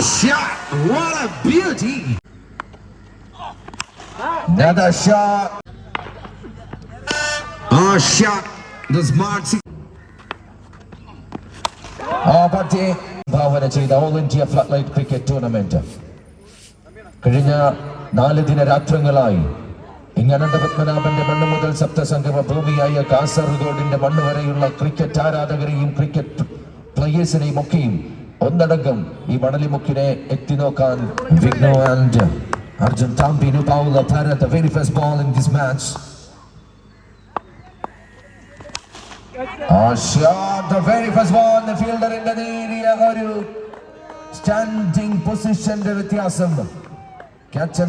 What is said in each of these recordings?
shot! What a beauty! Another shot. Oh, shot. The smart six. ആ ഭാവന ചെയ്ത all India flood light cricket tournament കഴിഞ്ഞ നാല് ദിന രാത്രങ്ങളായി ഇങ്ങനന്ത പത്മനാഭന്റെ മണ്ണ് മുതൽ സപ്തസംഗമ ഭൂമിയായ കാസർഗോഡിന്റെ മണ്ണ് വരെയുള്ള ക്രിക്കറ്റ് ആരാധകരെയും ക്രിക്കറ്റ് പ്ലേയേഴ്സിനെയും ഒക്കെയും ഒന്നടങ്കം ഈ മണലിമുക്കിനെ എത്തി നോക്കാൻ Vighno and Arjun Thampi Bharath very first ball in this match the നേരിയ ഒരു ക്യാച്ച്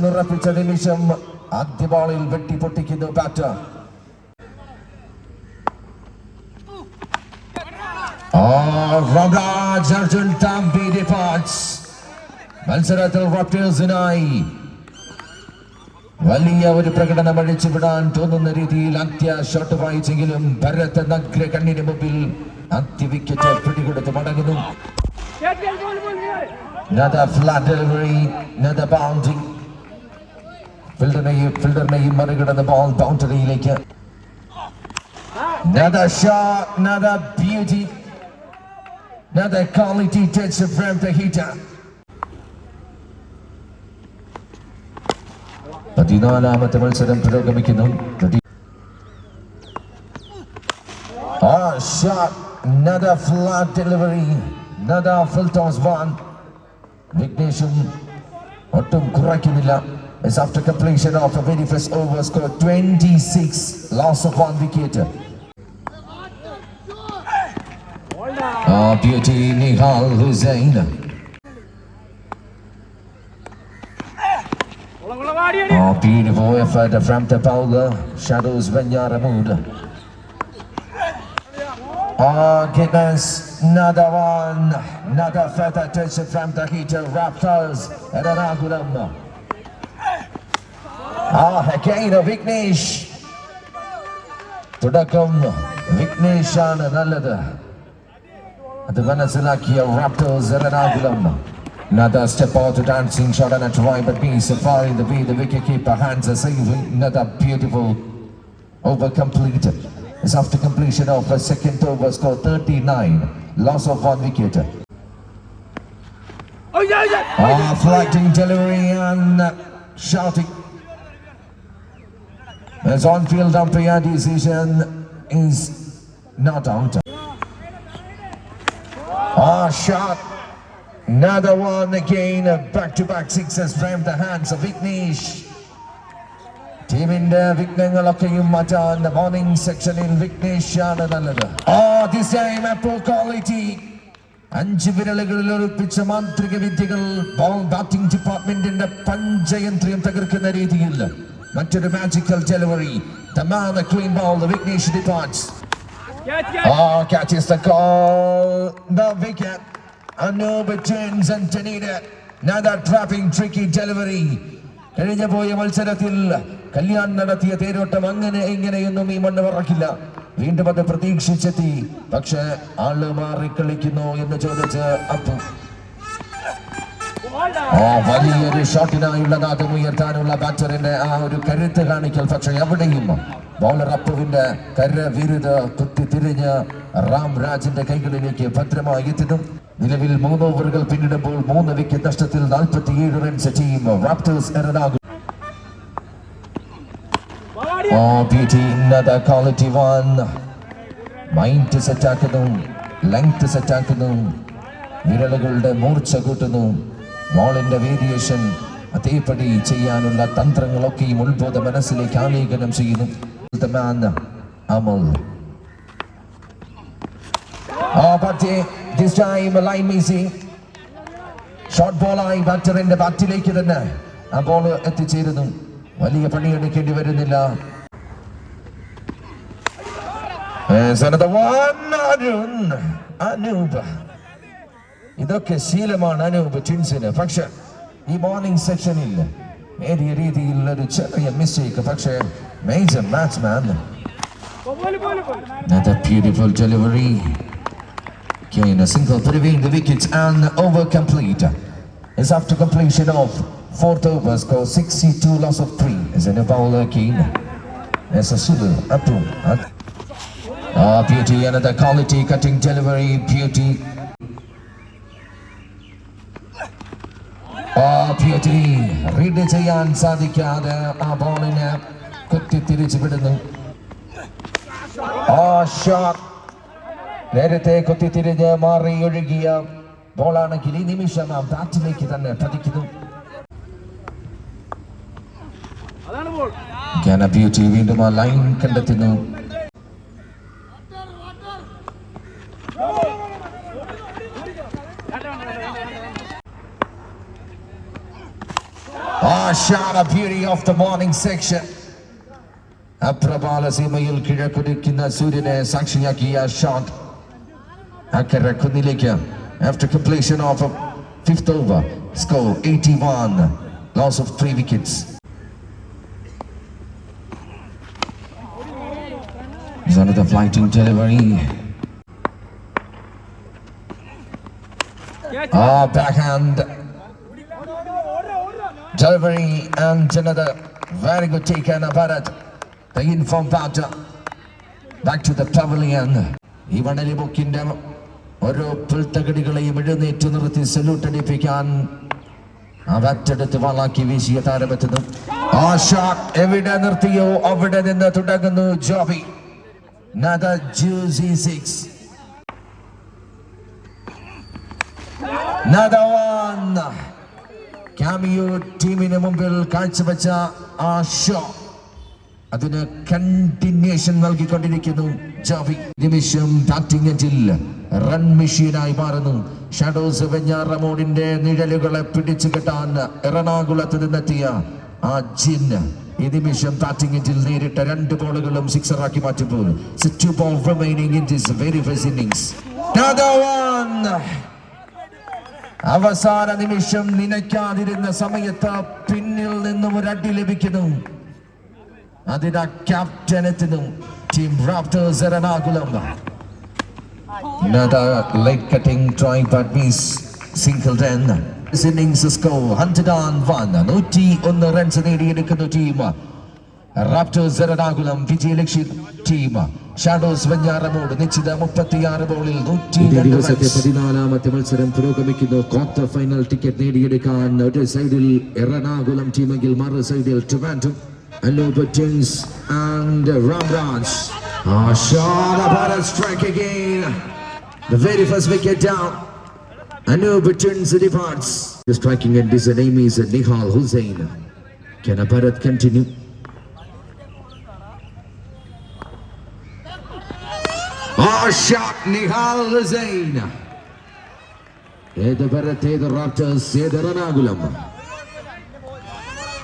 നിമിഷം ആദ്യ ബോളിൽ വെട്ടി പൊട്ടിക്കുന്നു ബാറ്റർ റോഗാജ് അർജുൻ താമ്പി ഡിപ്പാർട്സ് മത്സരത്തിൽ റോപ്റ്റേഴ്സിനായി വലിയ ഒരു പ്രകടനം അഴിച്ചുവിടാൻ തോന്നുന്ന രീതിയിൽ അത്യ ഷോട്ട് വായിച്ചെങ്കിലും ഭരത് നഗ്ര കണ്ണിന് മുമ്പിൽ അത്യ വിക്കറ്റ് പിടികൊടുത്ത് മടങ്ങുന്നു. ഫിൽഡറിനെയും ഫിൽഡറിനെയും മറികടന്ന് ബോൾ ബൗണ്ടറിയിലേക്ക് Another shot, another beauty, another quality touch from the hitter. പതിനാലാമത്തെ മത്സരം പുരോഗമിക്കുന്നു Ready? Ah, shot, another flat delivery, another full toss one. വിഘ്നേഷും ഒട്ടും കുറയ്ക്കുന്നില്ല It's after completion of a very first over score 26 loss of one wicket. Ah, beauty Nihal Hussain. Oh, beautiful effort from the bowler. Shadows Vanyaramood. Oh, goodness. Another one. Another feather touch from the hitter. Raptors. Eranakulam. Ah, again a Vignesh. തുടക്കം വിഘ്നേഷാണ് നല്ലത് the Venezuelakia Raptors Eranakulam. Another step out to dancing shot and a try, but being so far in the way, the wicketkeeper hands a save. Another beautiful over completed. It's after completion of a second over, score 39, loss of one wicket. Oh, yeah, yeah. Ah, oh, flighting delivery and shouting. As on-field umpire decision is not out. Ah, shot. Another one again. uh, Back-to-back sixes from the hands of Vignesh. ടീമിന്റെ വിഘ്നങ്ങളൊക്കെയും മാറ്റാൻ morning സെക്ഷനിൽ വിഘ്നേഷാണ് നല്ലത് ആ this time അപ്പോ quality അഞ്ച് വിരലുകളിൽ ഒളിപ്പിച്ച മാന്ത്രിക വിദ്യകൾ ബോൾ ബാറ്റിംഗ് ഡിപ്പാർട്ട്മെന്റിന്റെ പഞ്ചയന്ത്രം തകർക്കുന്ന രീതിയിൽ മറ്റൊരു magical delivery The man, a clean ball, the Vignesh departs. Oh, catches the call. The wicket. Anub turns and Tanita. Another trapping, tricky delivery. കഴിഞ്ഞ പോയ മത്സരത്തിൽ കല്യാൺ നടത്തിയ തേരോട്ടം അങ്ങനെ എങ്ങനെയൊന്നും ഈ മണ്ണ് പറക്കില്ല വീണ്ടും അത് പ്രതീക്ഷിച്ചെത്തി പക്ഷെ ആൾ മാറി കളിക്കുന്നു എന്ന് ചോദിച്ച് അപ്പു വലിയൊരു ഷോട്ടിനായുള്ള നാദം ഉയർത്താനുള്ള ബാറ്ററിന്റെ ആ ഒരു കരുത്ത് കാണിക്കൽ പക്ഷെ എവിടെയും ബോളർ അപ്പുവിന്റെ കര വിരുത് കുത്തി തിരിഞ്ഞ് റാം രാജിന്റെ കൈകളിലേക്ക് ഭദ്രമായി എത്തുന്നു നിലവിൽ മൂന്ന് ഓവറുകൾ പിന്നിടുമ്പോൾ മൂന്ന് വിക്കറ്റ് നഷ്ടത്തിൽ നാൽപ്പത്തിയേഴ് runs team raptors Ernakulam oh beauty ഇന്നത quality one mind സെറ്റാക്കുന്നു ലെങ്ത് സെറ്റാക്കുന്നു വിരലുകളുടെ മൂർച്ച കൂട്ടുന്നു. ബോളിന്റെ വേരിയേഷൻ അതേപടി ചെയ്യാനുള്ള തന്ത്രങ്ങളൊക്കെയും ഉത്ബോധ മനസ്സിലേക്ക് ആലേഖനം ചെയ്യുന്നു. The man, Oh, but this time line missing short ബോളായി ബാറ്ററിന്റെ ബാറ്റിലേക്ക് തന്നെ. ആ ബോൾ എത്തിച്ചേരുന്നു. വലിയ വരുന്നില്ല. Another one, അരുൺ അനൂപ് ഇതൊക്കെ ശീലമാണ് അനൂപ് ട്വിൻസിന് പക്ഷെ ഈ മോർണിംഗ് സെക്ഷനിൽ നേരിയ രീതിയിലുള്ള ഒരു ചെറിയ മിസ്റ്റേക്ക് പക്ഷേ Major batsman Another beautiful delivery. Again, a single between the wickets and over complete. is after completion of fourth over, score 62 loss of 3. Is a new bowler keen. As a Sulu, Apu. Ah, beauty, another quality cutting delivery, beauty. ആ beauty read ചെയ്യാൻ സാധിക്കാതെ ആ ബോളിനെ കുത്തി തിരിച്ചുവിടുന്നു. Shot നേരത്തെ കുത്തി തിരിഞ്ഞ് മാറി ഒഴുകിയ ബോളാണെങ്കിൽ ഈ നിമിഷം ആ ബാറ്റിലേക്ക് തന്നെ പതിക്കുന്നു. വീണ്ടും ആ ലൈൻ കണ്ടെത്തുന്നു. of the morning section. അപ്രപാല സീമയിൽ കിഴക്കുടിക്കുന്ന സൂര്യനെ സാക്ഷിയാക്കിയ ഷോട്ട്. അക്കരെ കുന്നിലേക്ക്. After completion of fifth over score 81 loss of three wickets Another flighting delivery. Ah, backhand. Delivery and another very good take and Bharat. The inform that back to the pavilion. ഈ വണലി ബുക്കിന്റെ ഓരോ പുൽത്തകടികളെയും എഴുന്നേറ്റ് നിർത്തി salute അടിപ്പിക്കാൻ ആ ബാറ്റെടുത്ത് വളാക്കി വീശിയ താരമെത്തുന്നു. ആ shot എവിടെ നിർത്തിയോ അവിടെ നിന്ന് തുടങ്ങുന്നു ജോബി. ക്യാമിയോ ടീമിന് മുമ്പിൽ കാഴ്ചവെച്ച ആ ഷോ അതിന് കണ്ടിന്യൂഷൻ നൽകിക്കൊണ്ടിരിക്കുന്നു. ജാവി നിമിഷം ബാറ്റിംഗ് എഞ്ചിൽ റൺ മെഷീനായി മാറുന്നു. ഷാഡോസ് വെഞ്ഞാറമോടിന്റെ നിഴലുകളെ പിടിച്ചു കെട്ടാൻ എറണാകുളത്ത് നിന്നെത്തിയ ആ ജിൻ ഈ നിമിഷം ബാറ്റിംഗ് എഞ്ചിൽ നേരിട്ട രണ്ട് ബോളുകളും സിക്സറാക്കി മാറ്റുമ്പോൾ two ball remaining in this very first innings അവസാന നിമിഷം നനയ്ക്കാതിരുന്ന സമയത്ത് പിന്നിൽ നിന്നും ഒരു അടി ലഭിക്കുന്നു. അതിന് ക്യാപ്റ്റനത്തിനും team Raptors Ernakulam Another late cutting try but miss Singleton. This innings score 101. നൂറ്റി ഒന്ന് റൺസ് നേടിയെടുക്കുന്നു ടീം റാപ്റ്റേഴ്സ് എറണാകുളം വിജയലക്ഷ്യ ടീം ഷാഡോസ് വെഞ്ഞാറമോട് നിശ്ചിത മുപ്പത്തിയാറ് ബോളിൽ. പതിനാലാമത്തെ മത്സരം പുരോഗമിക്കുന്നു ക്വാർട്ടർ ഫൈനൽ ടിക്കറ്റ് നേടിയെടുക്കാൻ ഒരു സൈഡിൽ എറണാകുളം ടീമെങ്കിൽ മറു സൈഡിൽ Trivandrum Anoop ടിൻസ് and Ramraj Oh, shot up on a strike again. The very first wicket down. Anup turns departs. The striking end is the name is Nihal Hussain. Can Bharat continue? Oh, shot Nihal Hussain. ഏത് ഭരത് ഏത് raptors ഏത് എറണാകുളം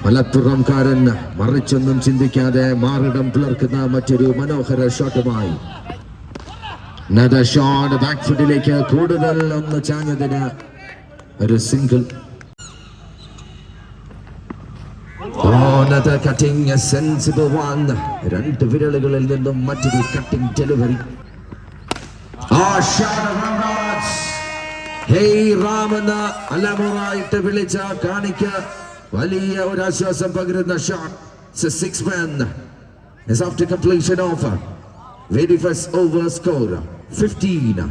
മലപ്പുറംകാരൻ മറിച്ചൊന്നും ചിന്തിക്കാതെ മാറിടം പിളർക്കുന്ന മറ്റൊരു മനോഹര ഷോട്ടുമായി shot back കൂടുതൽ ഒന്ന് ചാഞ്ഞതിന് ഒരു single a sensible one. രണ്ട് വിരലുകളിൽ നിന്നും മറ്റൊരു കട്ടിംഗ് ഡെലിവറി. ഹേയ് റാം എന്ന അലമുറായിട്ട് വിളിച്ച കാണിക്ക് വലിയ ഒരു ആശ്വാസം പകരുന്ന shot six man is after completion of very first over score 15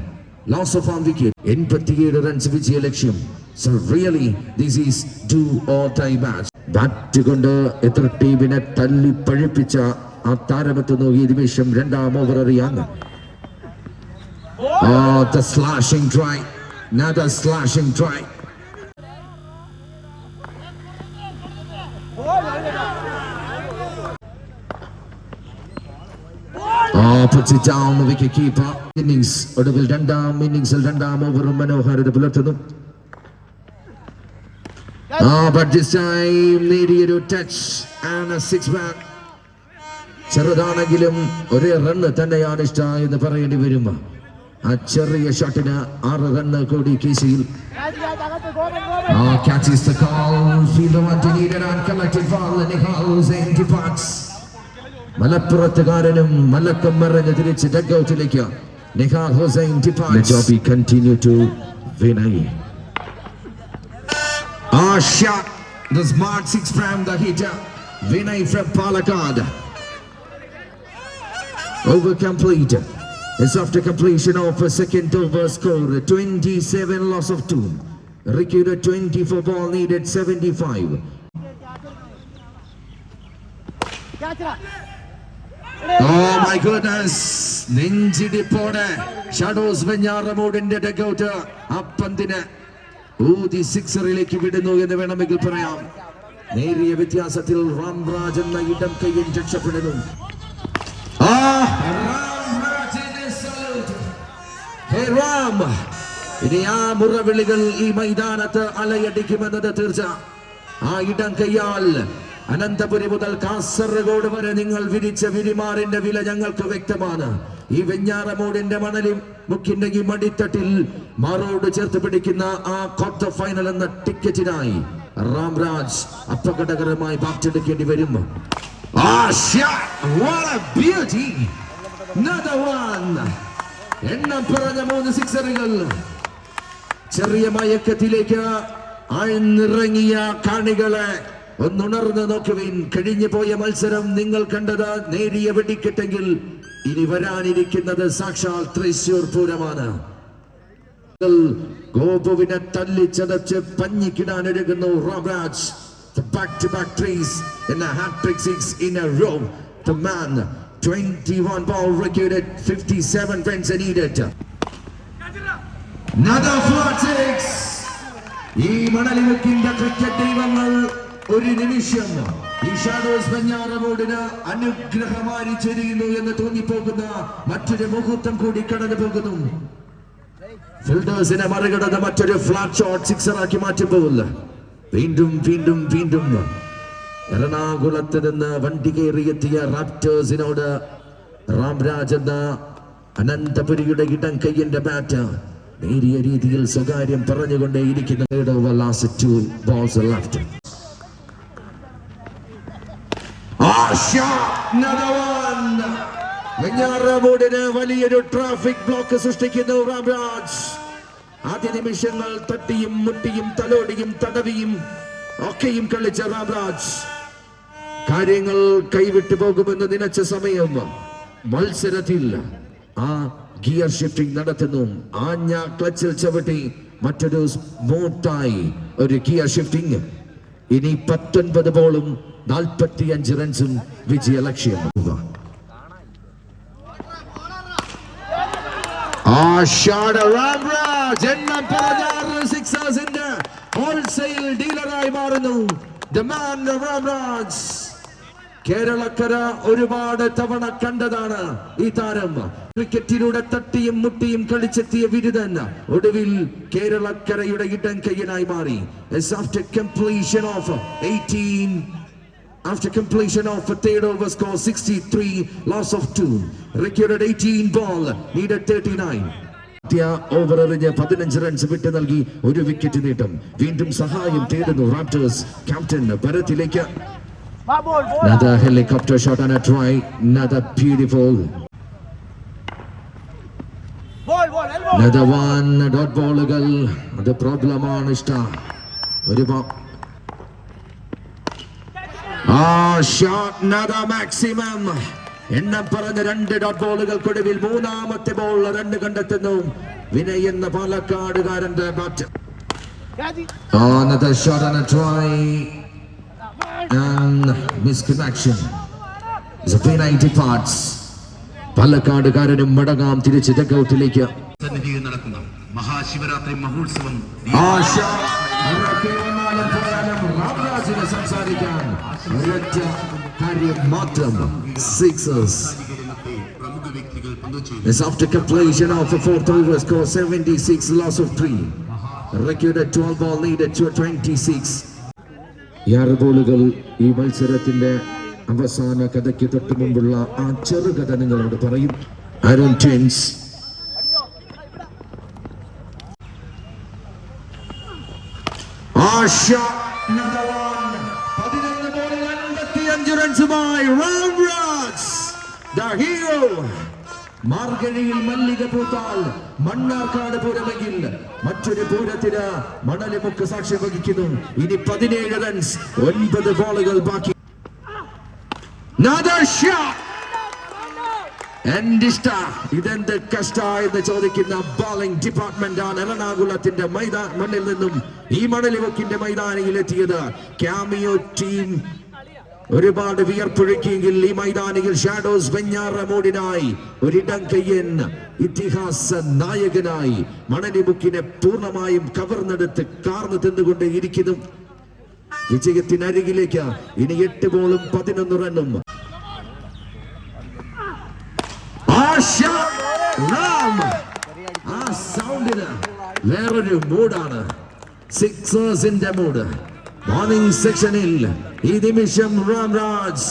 loss of one wicket എൺപത്തിയേഴ് റൺസ് വിജയ ലക്ഷ്യം so really this is do or die match bat കൊണ്ട് എത്ര ടീമിനെ തല്ലി പഴിപ്പിച്ച ആ താരമെത്തുന്നു ഈ നിമിഷം രണ്ടാം ഓവർ അറിയാൻ Oh, the slashing try. Another slashing try. പുറ്റി ജാം വിക്കറ്റ് ഇന്നിംഗ്സ് ഒടുവിൽ രണ്ടാം ഇന്നിംഗ്സിൽ രണ്ടാം ഓവറും മനോഹാരിത പുലർത്തുന്നു. ചെറുതാണെങ്കിലും ഒരേ റണ്ണ് തന്നെയാണ് ഇഷ്ടം എന്ന് പറയേണ്ടി വരും. ആ ചെറിയ ഷോട്ടിന് ആറ് റണ്ണ് കൂടി കേസിയിൽ ആ ക്യാച്ച് മലപ്പുറത്തുകാരനും മലക്കം മറഞ്ഞ് തിരിച്ച് ഡഗ്ഔട്ടിലേക്ക് Nihal Hussain Let departs Joby continue to Vinay. Ah, shot. The smart six from the hitter. Vinay from Palakkad. Over complete. It's after completion of a second over score. 27 loss of two. Recruited 24 ball needed 75. Oh my goodness നെഞ്ചിടിപ്പോടെ Shadows വെഞ്ഞാറമൂടിന്റെ dugout അപ്പന്തിന് പന്തിന് ഊതി സിക്സറിലേക്ക് വിടുന്നു എന്ന് വേണമെങ്കിൽ പറയാം. നേരിയ വ്യത്യാസത്തിൽ റാംരാജ് എന്ന ഇടം കയ്യിൽ രക്ഷപ്പെടുന്നു. ഇനി ആ മുറവിളികൾ ഈ മൈതാനത്ത് അലയടിക്കുമെന്നത് തീർച്ച. ആ ഇടം കയ്യാൽ അനന്തപുരി മുതൽ കാസർഗോഡ് വരെ നിങ്ങൾ വിരിച്ച വിരിമാറിന്റെ വില ഞങ്ങൾക്ക് വ്യക്തമാണ്. ഈ വെഞ്ഞാറമൂടിന്റെ മണലിൽ മുക്കിന്റെ ഈ മടിത്തട്ടിൽ മാറോട് ചേർത്ത് പിടിക്കുന്ന ആ ക്വാർട്ടർ ഫൈനൽ എന്ന ടിക്കറ്റിനായി റാംരാജ് അപകടകരമായി ബാറ്റെടുക്കേണ്ടി വരും! എണ്ണം പറഞ്ഞ മൂന്ന് സിക്സറുകൾ ചെറിയ മയക്കത്തിലേക്ക് ആഴ്ന്നിറങ്ങിയ കാണികളെ ഒന്നുണർന്ന് നോക്കുവിൻ. കഴിഞ്ഞു പോയ മത്സരം നിങ്ങൾ കണ്ടത്. നേരിയ വെടിക്കെട്ടെങ്കിൽ ഇനി വരാനിരിക്കുന്നത് സാക്ഷാൽ തൃശൂർ പൂരമാണ്. ഗോപുവിനെ തല്ലിച്ചതച്ച് പഞ്ഞിക്കിടാൻ ഒരുങ്ങുന്നു റോബ്രാജ് back man 21 ball recorded 57 runs are needed. Another flat six. ഈ മണലിമുക്കിന്റെ ക്രിക്കറ്റ് ദൈവങ്ങൾ ഒരു നിമിഷം. ഈ ഷാഡോസ് വെഞ്ഞാറമോടിന് അനുഗ്രഹമായി ചെരിയുന്നു എന്ന് തോന്നിപ്പോകുന്ന മറ്റൊരു മുഹൂർത്തം കൂടി കടന്നു പോകുന്നു. ഫിൽഡേഴ്സിനെ മറികടന്ന് മറ്റൊരു ഫ്ലാറ്റ് ഷോട്ട് സിക്സർ ആക്കി മാറ്റുമ്പോൾ വീണ്ടും വീണ്ടും വീണ്ടും എറണാകുളത്ത് നിന്ന് വണ്ടി കയറിയെത്തിയ റാപ്റ്റേഴ്സിനോട് രാംരാജ് എന്ന അനന്തപുരിയുടെ ഇടം കയ്യന്റെ ബാറ്റ് നേരിയ രീതിയിൽ സ്വകാര്യം പറഞ്ഞുകൊണ്ടേയിരിക്കുന്ന ലാസ്റ്റ് വെഞ്ഞാറമൂടിന് വലിയൊരു ട്രാഫിക് ബ്ലോക്ക് സൃഷ്ടിക്കുന്നു റാംരാജ് ആദ്യ നിമിഷങ്ങൾ തട്ടിയും മുട്ടിയും തലോടിയും തടവിയും ഒക്കെയും കളിച്ച റാംരാജ് കാര്യങ്ങൾ കൈവിട്ടു പോകുമെന്ന് നിനച്ച സമയം മത്സരത്തിൽ ആ ഗിയർ ഷിഫ്റ്റിംഗ് നടത്തുന്നു. ആഞ്ഞ ക്ലച്ചിൽ ചവിട്ടി മറ്റൊരു സ്മൂത്തായി ഒരു ഗിയർ ഷിഫ്റ്റിംഗ്. ഇനി പത്തൊൻപത് ബോളും നാൽപ്പത്തി അഞ്ച് റൺസും വിജയ ലക്ഷ്യം. ഹോൾസെയിൽ ഡീലറായി മാറുന്നു. കേരളക്കര ഒരുപാട് തവണ കണ്ടതാണ് ഈ താരം. ക്രിക്കറ്റിലൂടെ തട്ടിയും മുട്ടിയും കളിച്ചെത്തിയ ബിരുദൻ ഒടുവിൽ കേരളക്കരയുടെ ഇടം കയ്യനായി മാറി. After completion of 18 After completion of a third over score 63, loss of two. Recorded 18 ball, needed 39. Over എറിഞ്ഞ് പതിനഞ്ച് റൺസ് വിട്ടു നൽകി ഒരു വിക്കറ്റ് നേട്ടം വീണ്ടും സഹായം തേടുന്നു റാപ്റ്റേഴ്സ് ക്യാപ്റ്റൻ ഭരത്തിലേക്ക് Another helicopter shot and a try. Another beautiful. Another one. Dot ബോളുകൾ അത് പ്രോബ്ലമാണ് ഇഷ്ട ഒരു ബോ- ആ ഷോട്ട് നദ മാക്സിമം എണ്ണം പറഞ്ഞ രണ്ട് ഡോട്ട് ബോളുകൾക്കൊടുവിൽ മൂന്നാമത്തെ ബോൾ റണ്ണ് കണ്ടെത്തുന്നു വിനയ് എന്ന പാലക്കാടുകാരന്റെ bat Another shot and a try. and misconnection. It's a P90 departs. പാലക്കാടുകാരനും മടങ്ങാം തിരിച്ച് സന്നിധിയിൽ നടക്കുന്ന മഹാശിവരാത്രി മഹോത്സവം സംസാരിക്കാൻ ഒരൊറ്റ കാര്യം മാത്രം പങ്കുചേരും It's after completion of the fourth over score 76 loss of 3. Recorded 12 ball lead at 26. ഈ ആറ് ബോളുകൾ ഈ മത്സരത്തിന്റെ അവസാന കഥയ്ക്ക് തൊട്ട് മുമ്പുള്ള ആ ചെറുകഥ നിങ്ങളോട് പറയും ആരോൺ ട്വിൻസ് ആശാ number one. ബോളിൽ അൻപത്തിയഞ്ച് the hero മാർഗഴിയിൽ മല്ലിക പൂത്താൽ മണ്ണാർക്കാട് പൂരമെങ്കിൽ മറ്റൊരു പൂരത്തിന് മണലിമുക്ക് സാക്ഷ്യം വഹിക്കുന്നു. ഇനി പതിനേഴ് റൺസ് ഒൻപത് ബോളുകൾ ബാക്കി. ഇഷ്ട ഇതെന്ത് കഷ്ട എന്ന് ചോദിക്കുന്ന ബോളിംഗ് ഡിപ്പാർട്ട്മെന്റ് ആണ് എറണാകുളത്തിന്റെ മൈതാ മണ്ണിൽ നിന്നും ഈ മണലിമുക്കിന്റെ മൈതാനിയിൽ എത്തിയത് ക്യാമിയോ ടീം ഒരുപാട് വിയർപ്പൊഴുക്കിയെങ്കിൽ ഈ മൈതാനിയിൽ ഷാഡോസ് വെഞ്ഞാറമോടിനായി ഒരിടം കയ്യൻ ഇതിഹാസ നായകനായി മണലിമുക്കിനെ പൂർണമായും കവർന്നെടുത്ത് കാർന്നു തിന്നുകൊണ്ട് ഇരിക്കുന്നു. വിജയത്തിനരികിലേക്ക് ഇനി എട്ട് ബോളും പതിനൊന്ന് റണ്ണും. ആ സൗണ്ടിന് വേറൊരു മൂഡാണ് സിക്സേഴ്സിന്റെ മൂഡ് മോർണിംഗ് സെക്ഷനിൽ ഈ നിമിഷം റാം രാജ്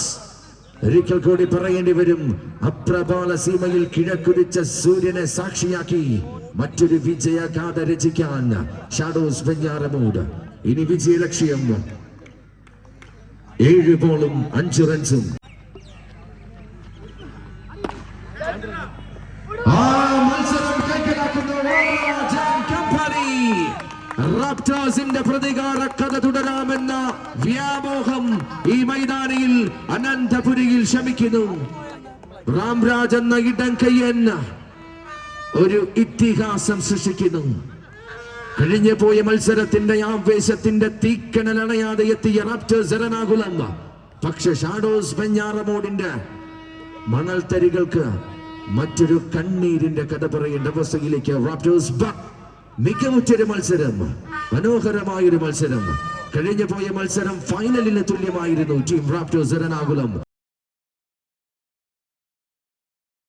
ഒരിക്കൽ കൂടി പറയേണ്ടി വരും. അപ്രബാല സീമയിൽ കിഴക്കുതിച്ച സൂര്യനെ സാക്ഷിയാക്കി മറ്റൊരു വിജയഗാഥ രചിക്കാൻ ഷാഡോസ് വെഞ്ഞാറമൂട് ഇനി വിജയ ലക്ഷ്യം ഏഴ് ബോളും അഞ്ച് റൺസും റാപ്റ്റേഴ്സിന്റെ പ്രതികാര കഥ തുടരാമെന്ന വ്യാമോഹം ഈ മൈതാനിയിൽ അനന്തപുരിയിൽ ശമിക്കുന്നു. റാംരാജ് എന്ന ഇടം കയ്യെന്ന ഒരു ഇതിഹാസം സൃഷ്ടിക്കുന്നു. കഴിഞ്ഞു പോയ മത്സരത്തിന്റെ ആവേശത്തിന്റെ തീക്കണൽ അണയാതെ എത്തിയ റാപ്റ്റേഴ്സ് പക്ഷെ ഷാഡോസ് വെഞ്ഞാറമോടിന്റെ മണൽത്തരികൾക്ക് മറ്റൊരു കണ്ണീരിന്റെ കഥ പറയേണ്ട അവസ്ഥയിലേക്ക് റാപ്റ്റേഴ്സ് മികവുറ്റൊരു മത്സരം മനോഹരമായൊരു മത്സരം. കഴിഞ്ഞു പോയ മത്സരം ഫൈനലിന് തുല്യമായിരുന്നു ടീം റാപ്റ്റേഴ്സ് എറണാകുളം.